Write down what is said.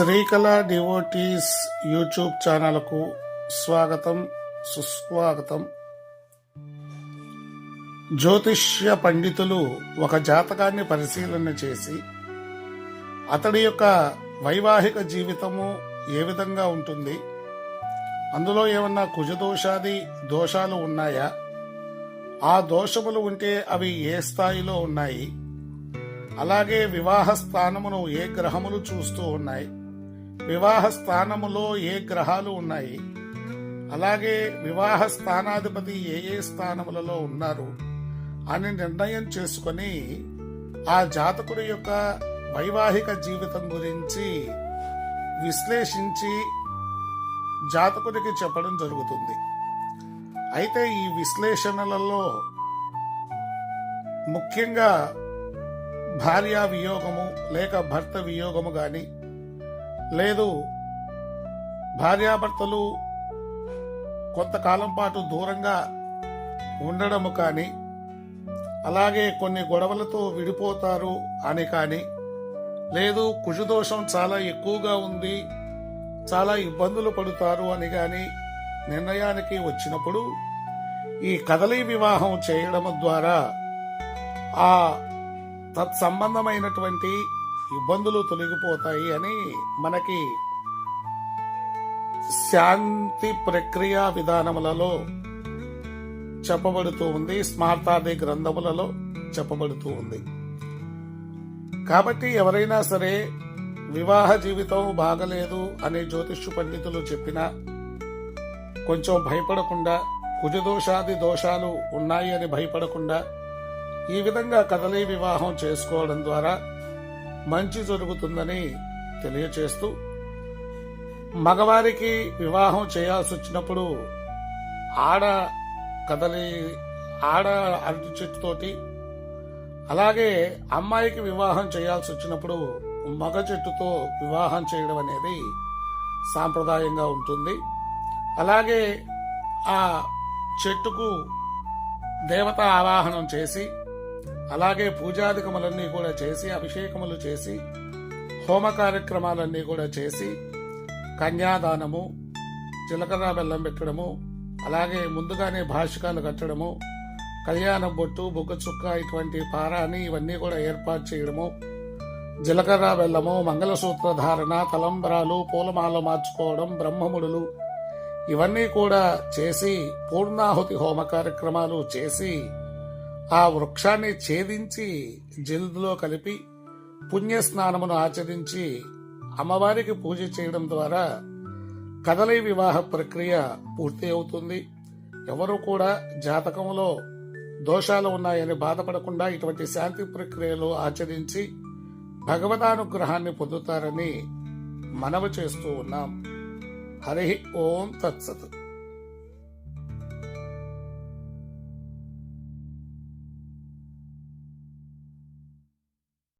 Srikala devotees YouTube ఛానల్కు స్వాగతం సుస్వాగతం. జ్యోతిష్య పండితులు ఒక జాతకాన్ని పరిశీలన చేసి అతడి యొక్క వైవాహిక జీవితము ఏ విధంగా ఉంటుంది? అందులో ఏమన్నా కుజదోషాది దోషాలు ఉన్నాయా? ఆ దోషములు ఉంటే అవి ఏ స్థాయిలో ఉన్నాయి? అలాగే వివాహ స్థానమును ఏ గ్రహములు చూస్తూ ఉన్నాయి? వివాహ స్థానములో ఏ గ్రహాలు ఉన్నాయి? అలాగే వివాహ స్థానాధిపతి ఏ ఏ స్థానములలో ఉన్నారు? అని నిర్ణయం చేసుకొని ఆ జాతకుడి యొక్క వైవాహిక జీవితం గురించి విశ్లేషించి జాతకుడికి చెప్పడం జరుగుతుంది. అయితే ఈ విశ్లేషణలలో ముఖ్యంగా భార్యా వియోగము లేక భర్త వియోగము కానీ లేదు. భార్యాభర్తలు కొంతకాలం పాటు దూరంగా ఉండడము కానీ అలాగే కొన్ని గొడవలతో విడిపోతారు అని కానీ లేదు కుజదోషం చాలా ఎక్కువగా ఉంది చాలా ఇబ్బందులు పడుతారు అని కానీ నిర్ణయానికి వచ్చినప్పుడు ఈ కదలీ వివాహం చేయడం ద్వారా ఆ తత్సంబంధమైనటువంటి ఇబ్బందులు తొలగిపోతాయి అని మనకి శాంతి ప్రక్రియ విధానములలో చెప్పబడుతూ ఉంది. స్మార్తాది గ్రంథములలో చెప్పబడుతూ ఉంది. కాబట్టి ఎవరైనా సరే వివాహ జీవితం బాగలేదు అని జ్యోతిష్య పండితులు చెప్పినా కొంచెం భయపడకుండా కుజదోషాది దోషాలు ఉన్నాయి అని భయపడకుండా ఈ విధంగా కదలీ వివాహం చేసుకోవడం ద్వారా మంచి జరుగుతుందని తెలియచేస్తూ మగవారికి వివాహం చేయాల్సి వచ్చినప్పుడు ఆడ కదలి ఆడ అరటి చెట్టుతోటి అలాగే అమ్మాయికి వివాహం చేయాల్సి వచ్చినప్పుడు మగ చెట్టుతో వివాహం చేయడం అనేది సాంప్రదాయంగా ఉంటుంది. అలాగే ఆ చెట్టుకు దేవత ఆవాహనం చేసి అలాగే పూజాధికములన్నీ కూడా చేసి అభిషేకములు చేసి హోమ కార్యక్రమాలన్నీ కూడా చేసి కన్యాదానము జీలకర్ర బెల్లం పెట్టడము అలాగే ముందుగానే భాషికాలు కట్టడము కళ్యాణ బొట్టు బొగ్గు చుక్క ఇటువంటి పారాని ఇవన్నీ కూడా ఏర్పాటు చేయడము జీలకర్ర బెల్లము మంగళసూత్ర ధారణ తలంబరాలు పూలమాల మార్చుకోవడం బ్రహ్మముడులు ఇవన్నీ కూడా చేసి పూర్ణాహుతి హోమ కార్యక్రమాలు చేసి ఆ వృక్షాన్ని ఛేదించి జల్దులో కలిపి పుణ్యస్నానమును ఆచరించి అమ్మవారికి పూజ చేయడం ద్వారా కదలి వివాహ ప్రక్రియ పూర్తి అవుతుంది. ఎవరు కూడా జాతకంలో దోషాలు ఉన్నాయని బాధపడకుండా ఇటువంటి శాంతి ప్రక్రియలు ఆచరించి భగవదానుగ్రహాన్ని పొందుతారని మనవి చేస్తూ ఉన్నాం. హరి ఓం తత్సత్.